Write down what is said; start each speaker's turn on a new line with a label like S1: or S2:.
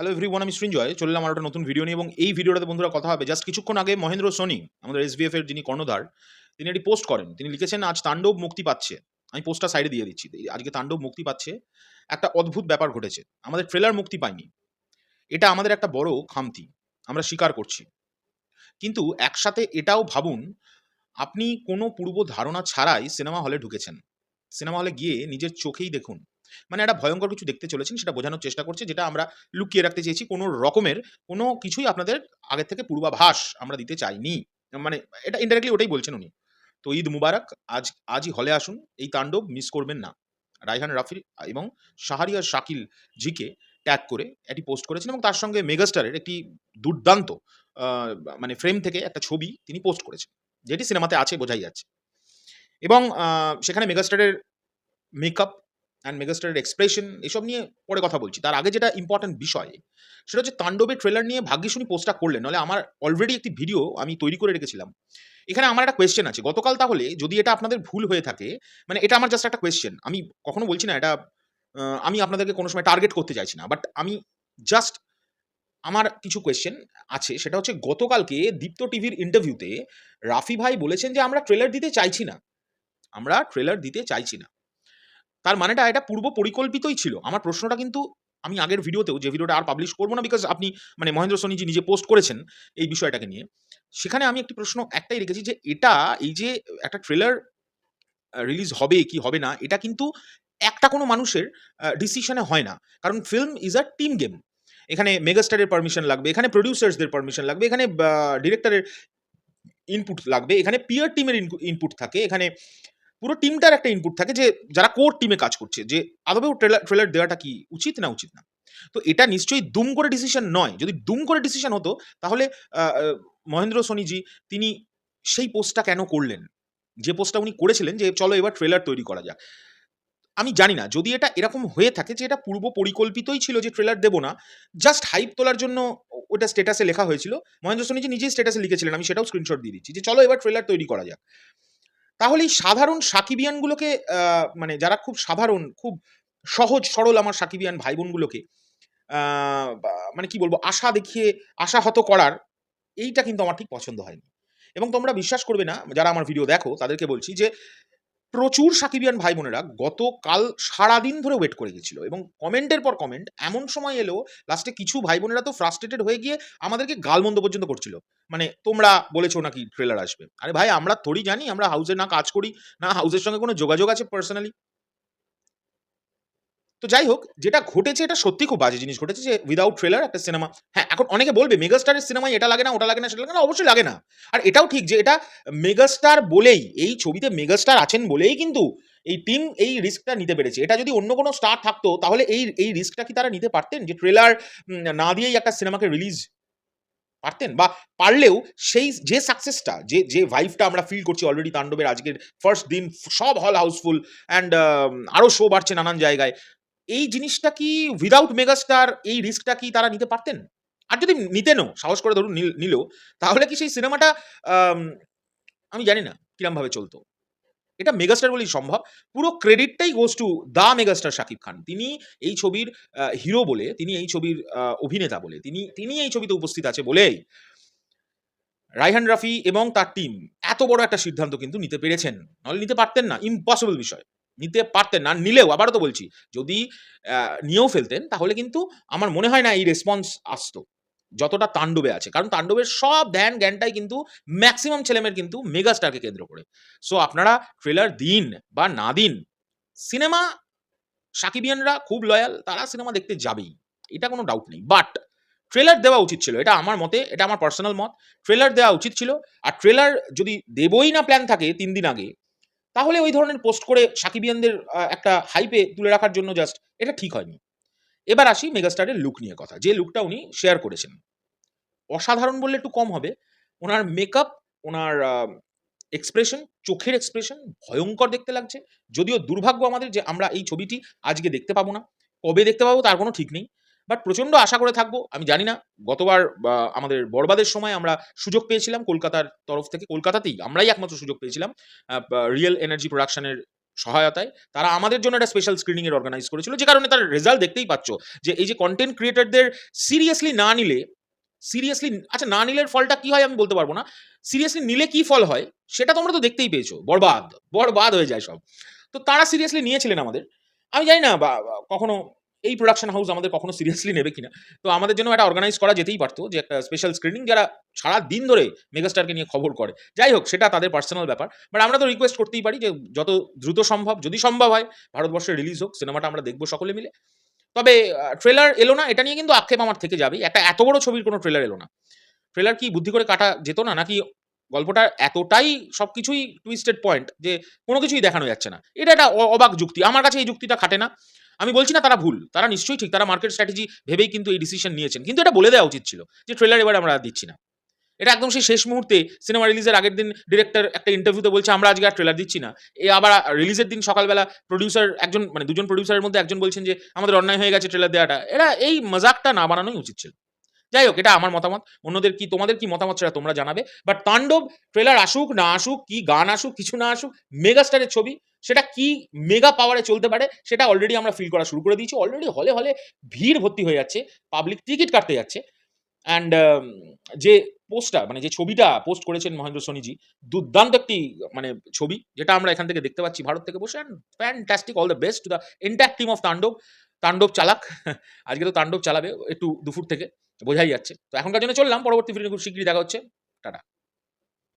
S1: Hello everyone আমি সৃঞ্জয়। চললাম আমার একটা নতুন ভিডিও নিয়ে এবং এই ভিডিওটাতে বন্ধুরা কথা হবে। জাস্ট কিছুক্ষণ আগে মহেন্দ্র সোনি, আমাদের এসবিএফ এর যিনি কর্ণধার, তিনি একটি পোস্ট করেন। তিনি লিখেছেন, আজ তাণ্ডব মুক্তি পাচ্ছে। আমি পোস্টটা সাইডে দিয়ে দিচ্ছি। আজকে তাণ্ডব মুক্তি পাচ্ছে। একটা অদ্ভুত ব্যাপার ঘটেছে। আমাদের ট্রেলার মুক্তি পায়নি। এটা আমাদের একটা বড় খামতি। আমরা স্বীকার করছি। কিন্তু একসাথে এটাও ভাবুন, আপনি কোনো পূর্ব ধারণা ছাড়াই সিনেমা হলে ঢুকেছেন। সিনেমা হলে গিয়ে নিজের চোখেই দেখুন। মানে একটা ভয়ঙ্কর কিছু দেখতে চলেছেন, সেটা বোঝানোর চেষ্টা করছে, যেটা আমরা লুকিয়ে রাখতে চেয়েছি। কোনো রকমের কোনো কিছুই আপনাদের আগের থেকে পূর্বাভাস আমরা দিতে চাইনি। মানে এটা ইনডাইরেক্টলি ওটাই বলছেন উনি। তো ঈদ মুবারক, আজ, আজই হলে আসুন, এই তাণ্ডব মিস করবেন না। রাইহান রাফি এবং শাহরিয়ার শাকিল জিকে ট্যাগ করে এটি পোস্ট করেছেন এবং তার সঙ্গে মেগাস্টারের একটি দুর্দান্ত মানে ফ্রেম থেকে একটা ছবি তিনি পোস্ট করেছেন, যেটি সিনেমাতে আছে, বোঝাই যাচ্ছে। এবং সেখানে মেগাস্টারের মেকআপ অ্যান্ড মেগাস্টারের এক্সপ্রেশন এসব নিয়ে পরে কথা বলছি। তার আগে যেটা ইম্পর্টেন্ট বিষয়, সেটা হচ্ছে তাণ্ডবের ট্রেলার নিয়ে ভাগ্যিস উনি পোস্টটা করলেন। নাহলে আমার অলরেডি একটি ভিডিও আমি তৈরি করে রেখেছিলাম। এখানে আমার একটা কোয়েশ্চেন আছে। গতকাল তাহলে যদি এটা আপনাদের ভুল হয়ে থাকে মানে এটা আমার জাস্ট একটা কোয়েশ্চেন আমি কখনো বলছি না এটা আমি আপনাদেরকে কোনো সময় টার্গেট করতে চাইছি না। বাট আমি জাস্ট আমার কিছু কোয়েশ্চেন আছে। সেটা হচ্ছে গতকালকে দীপ্ত টিভির ইন্টারভিউতে রাফি ভাই বলেছেন যে আমরা ট্রেলার দিতে চাইছি না। আমরা ট্রেলার দিতে চাইছি না। তার মানেটা এটা পূর্ব পরিকল্পিতই ছিল। আমার প্রশ্নটা কিন্তু আমি আগের ভিডিওতেও যে ভিডিওটা আর পাবলিশ করব না বিকজ আপনি মানে মহেন্দ্র সোনিজি নিজে পোস্ট করেছেন এই বিষয়টাকে নিয়ে, সেখানে আমি একটি প্রশ্ন একটাই রেখেছি যে এটা এই যে একটা ট্রেলার রিলিজ হবে কি হবে না, এটা কিন্তু একটা কোনো মানুষের ডিসিশনে হয় না। কারণ film is a team game এখানে মেগাস্টারের পারমিশন লাগবে, এখানে প্রডিউসার্সদের পারমিশন লাগবে, এখানে ডিরেক্টরের ইনপুট লাগবে, এখানে পিয়ার টিমের ইনপুট থাকে, এখানে পুরো টিমটার একটা ইনপুট থাকে যে, যারা কোর টিমে কাজ করছে, যে আদবেও ট্রেলার ট্রেলার দেওয়াটা কি উচিত না উচিত না? তো এটা নিশ্চয়ই দুম করে ডিসিশন নয়। যদি দুম করে ডিসিশন হতো, তাহলে মহেন্দ্র সোনিজি, তিনি সেই পোস্টটা কেন করলেন? যে পোস্টটা উনি করেছিলেন যে, চলো এবার ট্রেলার তৈরি করা যাক। আমি জানি না, যদি এটা এরকম হয়ে থাকে যে, এটা পূর্ব পরিকল্পিতই ছিল যে ট্রেলার দেবো না জাস্ট হাইপ তোলার জন্য ওটা স্ট্যাটাসে লেখা হয়েছিল। মহেন্দ্র সোনিজি নিজেই স্ট্যাটাসে লিখেছিলেন, আমি সেটাও স্ক্রিনশট দিয়ে দিচ্ছি যে, চলো এবার ট্রেলার তৈরি করা যাক। তাহলে এই সাধারণ সাকিবিয়ানগুলোকে মানে যারা খুব সাধারণ, খুব সহজ সরল আমার সাকিবিয়ান ভাই বোনগুলোকে মানে কি বলব, আশা দেখিয়ে আশাহত করার, এইটা কিন্তু আমার ঠিক পছন্দ হয়নি। এবং তোমরা বিশ্বাস করবে না, যারা আমার ভিডিও দেখো, তাদেরকে বলছি যে প্রচুর সাকিবিয়ান ভাই বোনেরা গতকাল সারাদিন ধরে ওয়েট করে গেছিল এবং কমেন্টের পর কমেন্ট এমন সময় এলো লাস্টে কিছু ভাই বোনেরা তো ফ্রাস্ট্রেটেড হয়ে গিয়ে আমাদেরকে গালমন্দ পর্যন্ত করছিল। মানে তোমরা বলেছ নাকি ট্রেলার আসবে। আরে ভাই, আমরা থোড়ি জানি, আমরা হাউসে না কাজ করি, না হাউসের সঙ্গে কোনো যোগাযোগ আছে পার্সোনালি তো যাই হোক যেটা ঘটেছে এটা সত্যি খুব বাজে জিনিস ঘটেছে যে উইদাউট ট্রেলার একটা সিনেমা হ্যাঁ এখন অনেকে বলবে মেগাস্টারের সিনেমায় এটা লাগে না, ওটা লাগে না, সেটা লাগে না, অবশ্যই লাগে না। আর এটাও ঠিক যে এটা মেগাস্টার বলেই, এই ছবিতে মেগাস্টার আছেন বলেই কিন্তু এই টিম এই রিস্কটা নিতে পেরেছে। এটা যদি অন্য কোনো স্টার থাকতো, তাহলে এই এই রিস্কটা কি তারা নিতে পারতেন? যে ট্রেলার না দিয়েই একটা সিনেমাকে রিলিজ পারতেন? বা পারলেও সেই, যে সাকসেসটা যে যে ভাইভটা আমরা ফিল করছি অলরেডি তাণ্ডবের আজকের ফার্স্ট দিন, সব হল হাউসফুল অ্যান্ড আরও শো বাড়ছে নানান জায়গায়। এই জিনিসটা কি উইদাউট মেগাস্টার এই রিস্কটা কি তারা নিতে পারতেন? আর যদি নিতেনও সাহস করে ধরুন নিল- তাহলে কি সেই সিনেমাটা আমি জানি না কিরমভাবে চলতো। এটা মেগাস্টার বলেই সম্ভব। পুরো ক্রেডিটটাই goes to the megastar Shakib Khan. তিনি এই ছবির হিরো বলে, তিনি এই ছবির অভিনেতা বলে, তিনি তিনি এই ছবিতে উপস্থিত আছে বলেই রাইহান রাফি এবং তার টিম এত বড় একটা সিদ্ধান্ত কিন্তু নিতে পেরেছেন। নাহলে নিতে পারতেন না। ইম্পসিবল বিষয়। নিতে পারতেন না, নিলেও, আবারও তো বলছি, যদি নিয়েও ফেলতেন, তাহলে কিন্তু আমার মনে হয় না এই রেসপন্স আসতো, যতটা তাণ্ডবে আছে। কারণ তাণ্ডবের সব ধ্যান জ্ঞানটাই কিন্তু ম্যাক্সিমাম ছেলেমেয়ের কিন্তু মেগাস্টারকে কেন্দ্র করে। সো আপনারা ট্রেলার দিন বা না দিন সিনেমা সাকিবিয়ানরা খুব লয়াল তারা সিনেমা দেখতে যাবেই, এটা কোনো ডাউট নেই। বাট ট্রেলার দেওয়া উচিত ছিল, এটা আমার মতে, এটা আমার পার্সোনাল মত ট্রেলার দেওয়া উচিত ছিল। আর ট্রেলার যদি দেবই না প্ল্যান থাকে তিন দিন আগে তাহলে ওই ধরনের পোস্ট করে সাকিবিয়ানদের একটা হাইপে তুলে রাখার জন্য জাস্ট এটা ঠিক হয়নি। এবার আসি মেগাস্টারের লুক নিয়ে কথা। যে লুকটা উনি শেয়ার করেছেন। অসাধারণ বললে একটু কম হবে। ওনার মেকআপ ওনার এক্সপ্রেশন চোখের এক্সপ্রেশন ভয়ঙ্কর দেখতে লাগছে। যদিও দুর্ভাগ্য আমাদের যে আমরা এই ছবিটি আজকে দেখতে পাবো না। কবে দেখতে পাবো তার কোনো ঠিক নেই। বাট প্রচণ্ড আশা করে থাকব, আমি জানি না, গতবার আমাদের বরবাদের সময় আমরা সুযোগ পেয়েছিলাম কলকাতার তরফ থেকে, কলকাতাতেই আমরাই একমাত্র সুযোগ পেয়েছিলাম রিয়েল এনার্জি প্রোডাকশনের সহায়তায়, তারা আমাদের জন্য একটা স্পেশাল স্ক্রিনিং এর অর্গানাইজ করেছিল, যে কারণে তার রেজাল্ট দেখতেই পাচ্ছ, যে এই যে কন্টেন্ট ক্রিয়েটারদের সিরিয়াসলি না নিলে সিরিয়াসলি আচ্ছা না নিলের ফলটা কি হয় আমি বলতে পারব না সিরিয়াসলি নিলে কি ফল হয়, সেটা তোমরা তো দেখতেই পেয়েছ, বরবাদ বরবাদ হয়ে যায় সব। তো তারা সিরিয়াসলি নিয়েছিলেন আমাদের, আমি জানি না বা, কখনো এই প্রোডাকশন হাউস আমাদের কখনো সিরিয়াসলি নেবে কিনা? তো আমাদের জন্য একটা অর্গানাইজ করা যেতেই পারতো যে একটা স্পেশাল স্ক্রিনিং যারা সারা দিন ধরে মেগাস্টারকে নিয়ে খবর করে। যাই হোক, সেটা তাদের পার্সোনাল ব্যাপার। বাট আমরা তো রিকোয়েস্ট করতেই পারি যে যত দ্রুত সম্ভব, যদি সম্ভব হয়, ভারতবর্ষে রিলিজ হোক সিনেমাটা আমরা দেখব সকলে মিলে। তবে ট্রেলার এলো না, এটা নিয়ে কিন্তু আক্ষেপ আমার থেকে যাবে একটা এত বড় ছবির কোনো ট্রেলার এলো না। ট্রেলার কি বুদ্ধি করে কাটা যেত না, নাকি গল্পটা এতটাই সব কিছুই টুইস্টেড পয়েন্ট যে কোনো কিছুই দেখানো যাচ্ছে না। এটা একটা অবাক যুক্তি। আমার কাছে এই যুক্তিটা খাটে না। আমি বলছি না তারা ভুল, তারা নিশ্চয়ই ঠিক, তারা মার্কেট স্ট্র্যাটেজি ভেবেই কিন্তু এই ডিসিশন নিয়েছেন। কিন্তু এটা বলে দেওয়া উচিত ছিল যে ট্রেলার এবার আমরা দিচ্ছি না। এটা একদম সেই শেষ মুহূর্তে সিনেমা রিলিজের আগের দিন ডিরেক্টর একটা ইন্টারভিউতে বলছে, আমরা আজকে আর ট্রেলার দিচ্ছি না। এ আবার রিলিজের দিন সকালবেলা প্রডিউসার একজন মানে দুজন প্রডিউসারের মধ্যে একজন বলছেন যে, আমাদের অন্যায় হয়ে গেছে ট্রেলার দেওয়াটা এরা এই মজাকটা না বানানোই উচিত ছিল। যাই হোক, এটা আমার মতামত। অন্যদের কি, তোমাদের কি মতামত সেটা তোমরা জানাবে। বাট তাণ্ডব ট্রেলার আসুক, না আসুক, কি গান আসুক, কিছু না আসুক মেগাস্টারের ছবি, সেটা কি মেগা পাওয়ারে চলতে পারে, সেটা অলরেডি আমরা ফিল করা শুরু করে দিয়েছি। অলরেডি হলে হলে ভিড় ভর্তি হয়ে যাচ্ছে পাবলিক টিকিট কাটতে যাচ্ছে। অ্যান্ড যে পোস্টটা মানে যে ছবিটা পোস্ট করেছেন মহেন্দ্র সোনিজি, দুর্দান্ত একটি মানে ছবি, যেটা আমরা এখান থেকে দেখতে পাচ্ছি ভারত থেকে বসে। And fantastic all the best to the entire team of Tandav. তাণ্ডব চালাক, আজকে তো তাণ্ডব চালাবে, একটু দুপুর থেকে। বোঝাই যাচ্ছে। তো এখনকার জন্য চললাম পরবর্তী ভিডিও খুব শীঘ্রই দেখা হচ্ছে। টাটা।